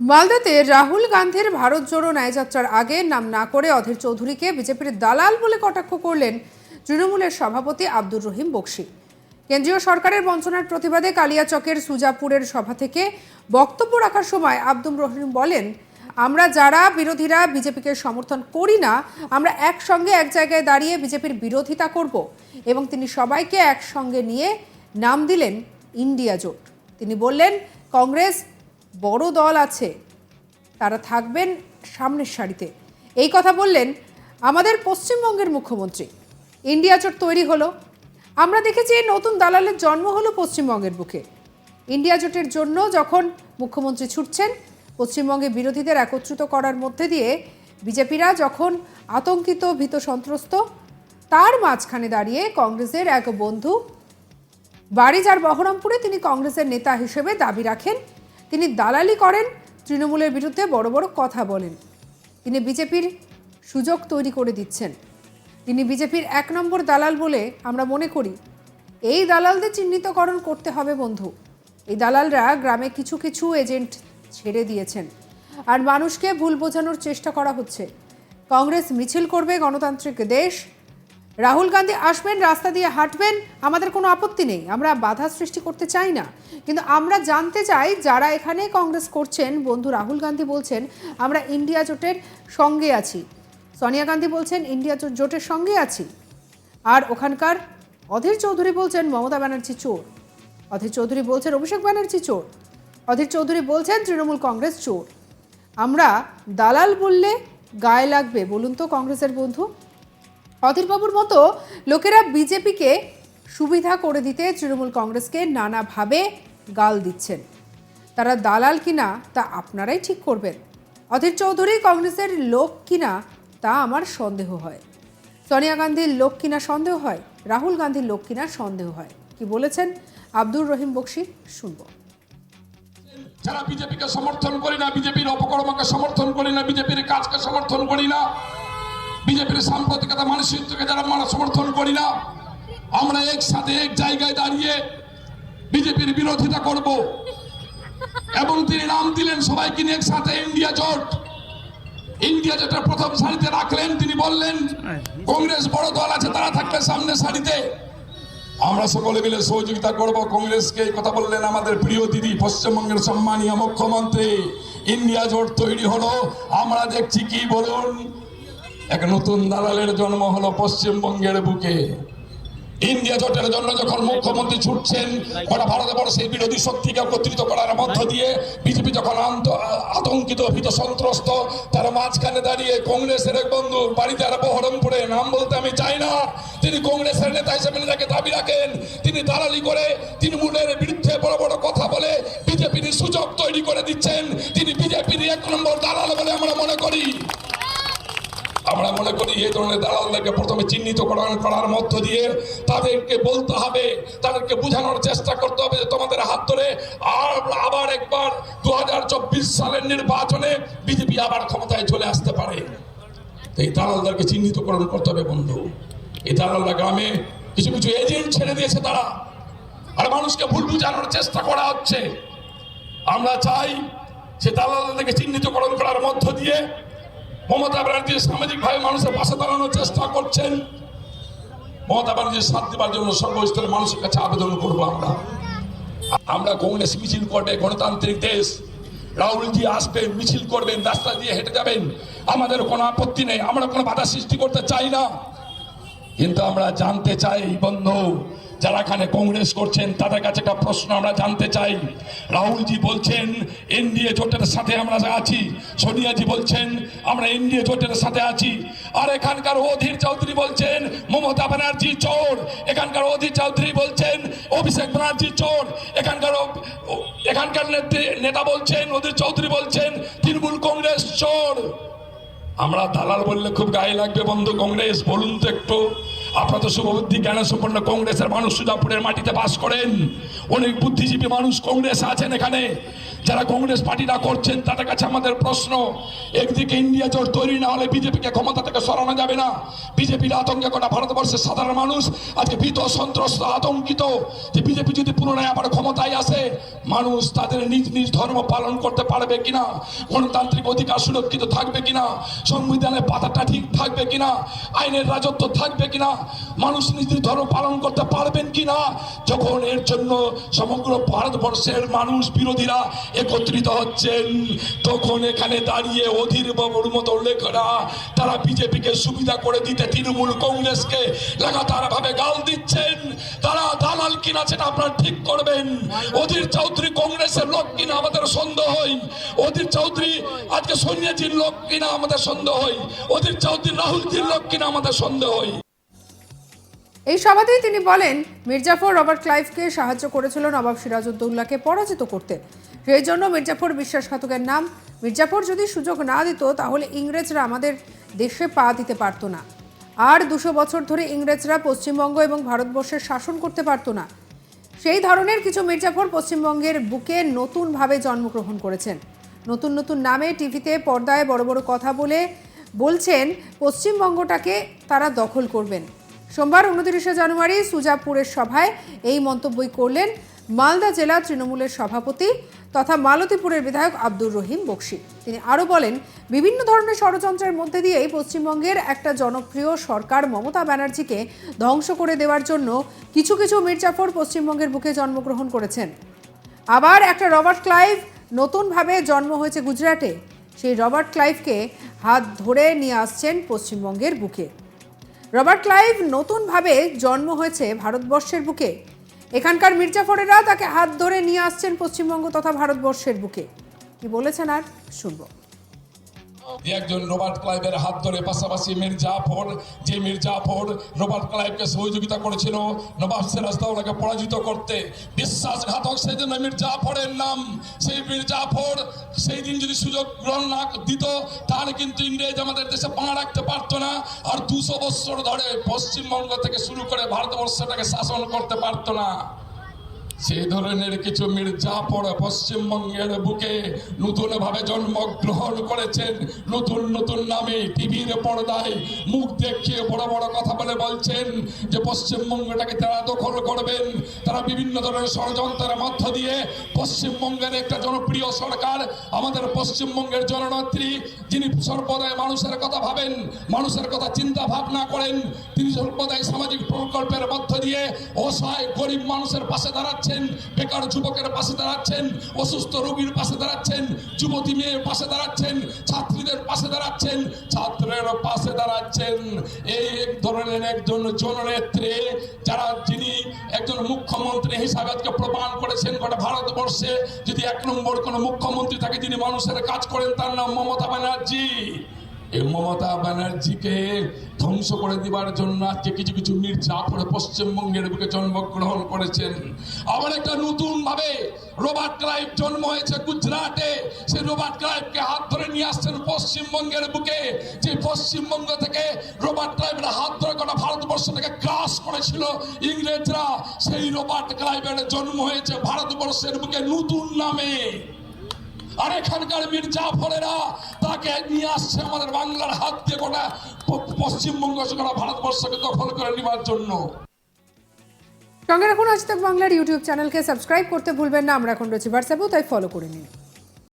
মালদাতে রাহুল গান্ধীর ভারত জোড়ো ন্যায়যাত্রার আগে নাম না করে অধীর চৌধুরীকে বিজেপির দালাল বলে কটাক্ষ করলেন তৃণমূলের সভাপতি আব্দুর রহিম বক্সি। কেন্দ্রীয় সরকারের বঞ্চনার প্রতিবাদে কালিয়াচকের সুজাপুরের সভা থেকে বক্তব্য রাখার সময় আব্দুর রহিম বলেন, আমরা যারা বিরোধীরা বিজেপিকে সমর্থন করি না, আমরা একসঙ্গে এক জায়গায় দাঁড়িয়ে বিজেপির বিরোধিতা করব। এবং তিনি সবাইকে একসঙ্গে নিয়ে নাম দিলেন ইন্ডিয়া জোট। তিনি বললেন, কংগ্রেস বড় দল আছে, তারা থাকবেন সামনের সারিতে। এই কথা বললেন আমাদের পশ্চিমবঙ্গের মুখ্যমন্ত্রী। ইন্ডিয়া জোট তৈরি হলো। আমরা দেখেছি নতুন দালালের জন্ম হলো পশ্চিমবঙ্গের বুকে। ইন্ডিয়া জোটের জন্য যখন মুখ্যমন্ত্রী ছুটছেন, পশ্চিমবঙ্গে বিরোধীদের একত্রিত করার মধ্যে দিয়ে বিজেপিরা যখন আতঙ্কিত, ভীত, সন্ত্রস্ত, তার মাঝখানে দাঁড়িয়ে কংগ্রেসের এক বন্ধু বাড়ি যার বহরমপুরে তিনি কংগ্রেসের নেতা হিসেবে দাবি রাখেন। তিনি দালালি করেন, তৃণমূলের বিরুদ্ধে বড় বড় কথা বলেন। তিনি বিজেপির সুযোগ তৈরি করে দিচ্ছেন। তিনি বিজেপির এক নম্বর দালাল বলে আমরা মনে করি। এই দালালদের চিহ্নিতকরণ করতে হবে, বন্ধু। এই দালালরা গ্রামে কিছু কিছু এজেন্ট ছেড়ে দিয়েছেন। আর মানুষকে ভুল বোঝানোর চেষ্টা করা হচ্ছে। কংগ্রেস মিছিল করবে গণতান্ত্রিক দেশ রাহুল গান্ধী আসবেন, রাস্তা দিয়ে হাঁটবেন, আমাদের কোনো আপত্তি নেই। আমরা বাধা সৃষ্টি করতে চাই না। কিন্তু আমরা জানতে চাই যারা এখানে কংগ্রেস করছেন, বন্ধু রাহুল গান্ধী বলছেন, আমরা ইন্ডিয়া জোটের সঙ্গে আছি। সোনিয়া গান্ধী বলছেন, ইন্ডিয়া জোটের সঙ্গে আছি। আর ওখানকার অধীর চৌধুরী বলছেন, মমতা ব্যানার্জি চোর। অধীর চৌধুরী বলছেন, অভিষেক ব্যানার্জি চোর। অধীর চৌধুরী বলছেন, তৃণমূল কংগ্রেস চোর। আমরা দালাল বললে গায়ে লাগবে। বলুন তো কংগ্রেসের বন্ধু। অধীরবাবুর মতো লোকেরা বিজেপিকে সুবিধা করে দিতে তৃণমূল কংগ্রেসকে নানাভাবে গাল দিচ্ছেন। তারা দালাল কিনা তা আপনারাই ঠিক করবেন। অধীর চৌধুরী কংগ্রেসের লোক কিনা তা আমার সন্দেহ হয়। সোনিয়া গান্ধীর লোক কিনা সন্দেহ হয়? রাহুল গান্ধীর লোক কিনা সন্দেহ হয়? কি বলেছেন? আব্দুর রহিম বক্সি, শুনব। যারা বিজেপিকে সমর্থন করি না, বিজেপির অপকর্মকে সমর্থন করি না, বিজেপির কাজকে সমর্থন করি না বিজেপির সাম্প্রতিকতা মানসিকতাকে যারা আমরা সমর্থন করি না, আমরা একসাথে এক জায়গায় দাঁড়িয়ে বিজেপির বিরোধিতা করব। এবং তিনি নাম দিলেন সবাইকে নিয়ে একসাথে ইন্ডিয়া জোট। ইন্ডিয়া জোটের প্রথম সারিতে রাখলেন, তিনি বললেন, কংগ্রেস বড় দল আছে, তারা থাকবে সামনে সারিতে। আমরা সকলে মিলে সহযোগিতা করব। কংগ্রেসকে কথা বললেন আমাদের প্রিয় দিদি, পশ্চিমবঙ্গের সম্মানীয় মুখ্যমন্ত্রী। ইন্ডিয়া জোট তৈরি হলো, আমরা দেখছি কি বলুন। এক নতুন দালালের জন্ম হলো পশ্চিমবঙ্গের বুকে। ইন্ডিয়া জোটের জন্য যখন মুখ্যমন্ত্রী ছুটছেন, গোটা ভারতবর্ষের বিরোধী শক্তিকে একত্রিত করার মধ্য দিয়ে বিজেপি যখন আতঙ্কিত, ভীত, সন্ত্রস্ত, তার মাঝখানে দাঁড়িয়ে কংগ্রেসের এক বন্ধু বাড়িতে আর বহরমপুরে নাম বলতে আমি চাই না। তিনি কংগ্রেসের নেতা হিসেবে নিজেকে দাবি রাখেন। তিনি দালালি করে তৃণমূলের বিরুদ্ধে বড় বড় কথা বলে বিজেপির সুযোগ তৈরি করে দিচ্ছেন। তিনি বিজেপির এক নম্বর দালাল বলে আমরা মনে করি। আমরা মনে করি এই ধরনের দালালদেরকে প্রথমে চিহ্নিত করার মধ্য দিয়ে তাদেরকে বলতে হবে, তাদেরকে বোঝানোর চেষ্টা করতে হবে যে তোমাদের হাত ধরে আর আবার একবার দু হাজার চব্বিশ সালের নির্বাচনে বিজেপি আবার ক্ষমতায় চলে আসতে পারে। এই দালালদেরকে চিহ্নিতকরণ করতে হবে বন্ধু। এই দালালরা গ্রামে কিছু কিছু এজেন্ট ছেড়ে দিয়েছে তারা। আর মানুষকে ভুল বুঝানোর চেষ্টা করা হচ্ছে। আমরা চাই সে দালালদেরকে চিহ্নিতকরণ করার মধ্য দিয়ে মমতা ব্যানার্জি সামাজিকভাবে মানুষের পাশে দাঁড়ানোর চেষ্টা করছেন। মমতা ব্যানার্জির সাথ দেওয়ার জন্য সর্বস্তরের মানুষের কাছে আবেদন করব আমরা। আমরা কংগ্রেস মিছিল করবে, গণতান্ত্রিক দেশ। রাহুলজি আসবেন মিছিল করবেন, রাস্তা দিয়ে হেঁটে যাবেন। আমাদের কোনো আপত্তি নেই, আমরা কোনো বাধা সৃষ্টি করতে চাই না। কিন্তু আমরা জানতে চাই, বন্ধু যারা এখানে কংগ্রেস করছেন, তাদের কাছে একটা প্রশ্ন আমরা জানতে চাই। রাহুলজি বলছেন, এনডিএ জোটের সাথে আমরা আছি। সোনিয়াজি বলছেন, আমরা এনডিএ জোটের সাথে আছি। আর এখানকার অধীর চৌধুরী বলছেন, মমতা ব্যানার্জি চোর। এখানকার অধীর চৌধুরী বলছেন, অভিষেক ব্যানার্জি চোর। এখানকার এখানকার নেতা বলছেন, অধীর চৌধুরী বলছেন, তৃণমূল কংগ্রেস চোর। আমরা দালাল বললে খুব গায়ে লাগবে বন্ধু কংগ্রেস, বলুন তো একটু। আপনারা তো শুভবুদ্ধি জ্ঞান সম্পন্ন কংগ্রেসের মানুষ সুজাপুরের মাটিতে বাস করেন। অনেক বুদ্ধিজীবী মানুষ কংগ্রেস আছেন এখানে। যারা কংগ্রেস পার্টিরা করছেন, তাদের কাছে আমাদের প্রশ্ন, একদিকে ইন্ডিয়া জোট তৈরি না হলে বিজেপিকে ক্ষমতা থেকে সরানো যাবে না। বিজেপির আতঙ্কে গোটা ভারতবর্ষের সাধারণ মানুষ আজকে ভীত সন্ত্রস্ত আতঙ্কিত যে বিজেপি যদি পুনরায় আবার ক্ষমতায় আসে, মানুষ তাদের নিজ নিজ ধর্ম পালন করতে পারবে কিনা, গণতান্ত্রিক অধিকার সুরক্ষিত থাকবে কিনা, সংবিধানের পাতাটা ঠিক থাকবে কিনা, আইনের রাজত্ব থাকবে কিনা মানুষ নিজ নিজ ধর্ম পালন করতে পারবেন কিনা? যখন এর জন্য সমগ্র ভারতবর্ষের মানুষ বিরোধীরা একত্রিত হচ্ছেন, তখন এখানে দাঁড়িয়ে অধীর বাবুর মতো লেখরা, তারা বিজেপিকে সুবিধা করে দিতে তৃণমূল কংগ্রেসকে লাগাতার ভাবে গাল দিচ্ছেন। তারা দালাল কিনা সেটা আপনারা ঠিক করবেন। অধীর চৌধুরী কংগ্রেসের লোক কিনা আমাদের সন্দেহ হয়। অধীর চৌধুরী, আজকে সৈন্যজির লোক কিনা আমাদের সন্দেহ হয়। অধীর চৌধুরী রাহুলজির লোক কিনা আমাদের সন্দেহ হয়। এই সভাতেই তিনি বলেন, মির্জাফর রবার্ট ক্লাইভকে সাহায্য করেছিল নবাব সিরাজউদ্দৌলাকে পরাজিত করতে। সেই জন্য মির্জাফর বিশ্বাসঘাতকের নাম। মির্জাফর যদি সুযোগ না দিত, তাহলে ইংরেজরা আমাদের দেশে পা দিতে পারতো না। আর দুশো বছর ধরে ইংরেজরা পশ্চিমবঙ্গ এবং ভারতবর্ষের শাসন করতে পারতো না। সেই ধরনের কিছু মির্জাফর পশ্চিমবঙ্গের বুকে নতুনভাবে জন্মগ্রহণ করেছেন। নতুন নতুন নামে টিভিতে পর্দায় বড় বড় কথা বলে বলছেন, পশ্চিমবঙ্গটাকে তারা দখল করবেন। সোমবার উনত্রিশে জানুয়ারি সুজাপুরের সভায় এই মন্তব্যই করলেন মালদা জেলা তৃণমূলের সভাপতি তথা মালতীপুরের বিধায়ক আব্দুর রহিম বক্সি। তিনি আরও বলেন, বিভিন্ন ধরনের ষড়যন্ত্রের মধ্যে দিয়েই পশ্চিমবঙ্গের একটা জনপ্রিয় সরকার মমতা ব্যানার্জিকে ধ্বংস করে দেওয়ার জন্য কিছু কিছু মির্জাফর পশ্চিমবঙ্গের বুকে জন্মগ্রহণ করেছেন। আবার একটা রবার্ট ক্লাইভ নতুনভাবে জন্ম হয়েছে গুজরাটে। সেই রবার্ট ক্লাইভকে হাত ধরে নিয়ে আসছেন পশ্চিমবঙ্গের বুকে। রবার্ট ক্লাইভ নতুনভাবে জন্ম হয়েছে ভারতবর্ষের বুকে। এখানকার মির্জাফরেরা তাকে হাত ধরে নিয়ে আসছেন পশ্চিমবঙ্গ তথা ভারতবর্ষের বুকে। কি বলেছেন আর শুনব। একজন রবার্ট ক্লাইভের হাত ধরে পাশাপাশি মির্জাফর যে মির্জাফর রবার্ট ক্লাইভকে সহযোগিতা করেছিল, নবাব সিরাজদৌলাকে পরাজিত করতে বিশ্বাসঘাতক সেই জন্য মির্জাফরের নাম, সেই মির্জাফর সেই দিন যদি সুযোগ গ্রহণ না দিত, তাহলে কিন্তু ইংরেজ আমাদের দেশে পা রাখতে পারতো না। আর দুশো বছর ধরে পশ্চিমবঙ্গ থেকে শুরু করে ভারতবর্ষটাকে শাসন করতে পারতো না। সেই ধরনের কিছু মির্জাফর পশ্চিমবঙ্গের বুকে নতুন ভাবে জন্মগ্রহণ করেছেন। নতুন নতুন নামে টিভির পর্দায় মুখ দেখিয়ে বড় বড় কথা বলে বলছেন যে পশ্চিমবঙ্গটাকে তারা দখল করবেন। তারা বিভিন্ন ধরনের ষড়যন্ত্রের মধ্য দিয়ে পশ্চিমবঙ্গের একটা জনপ্রিয় সরকার, আমাদের পশ্চিমবঙ্গের জননেত্রী, যিনি সর্বদাই মানুষের কথা ভাবেন, মানুষের কথা চিন্তা ভাবনা করেন, তিনি সর্বদাই সামাজিক প্রকল্পের মধ্য দিয়ে অসহায়, গরিব মানুষের পাশে দাঁড়াচ্ছেন। বেকার যুবকের পাশে দাঁড়াচ্ছেন, অসুস্থ রোগীর পাশে দাঁড়াচ্ছেন, যুবতী মেয়ের পাশে দাঁড়াচ্ছেন, ছাত্রীদের পাশে দাঁড়াচ্ছেন, ছাত্রের পাশে দাঁড়াচ্ছেন। এই এক ধরনের একজন জননেত্রী, যারা যিনি একজন মুখ্যমন্ত্রী হিসাবে আজকে প্রমাণ করেছেন গোটা ভারতবর্ষে, যদি এক নম্বর কোনো মুখ্যমন্ত্রী থাকে, যিনি মানুষের কাজ করেন, তার নাম মমতা ব্যানার্জি। মমতা ব্যানার্জিকে ধ্বংস করে দেওয়ার জন্য আজকে কিছু কিছু মির্জাফর পশ্চিমবঙ্গের বুকে জন্মগ্রহণ করেছেন। আবার একটা নতুন ভাবে রবার্ট ক্লাইভ জন্ম হয়েছে গুজরাটে। সেই রবার্ট ক্লাইভকে হাত ধরে নিয়ে আসছেন পশ্চিমবঙ্গের বুকে। যে পশ্চিমবঙ্গ থেকে রোবার্ট ক্লাইভের হাত ধরে গোটা ভারতবর্ষ থেকে গ্রাস করেছিল ইংরেজরা, সেই রোবার্ট ক্লাইভের জন্ম হয়েছে ভারতবর্ষের বুকে নতুন নামে। আর এখানকার মির্জাফরেরা তাকে নিয়ে আসছে আমাদের বাংলার হাত দিয়ে গোটা পশ্চিমবঙ্গ গোটা ভারতবর্ষকে দখল করে নেওয়ার জন্য। সঙ্গে রাখুন, আজ বাংলার ইউটিউব চ্যানেলকে সাবস্ক্রাইব করতে ভুলবেন না। আমরা এখন রয়েছি হোয়াটসঅ্যাপেও তাই ফলো করে নিন।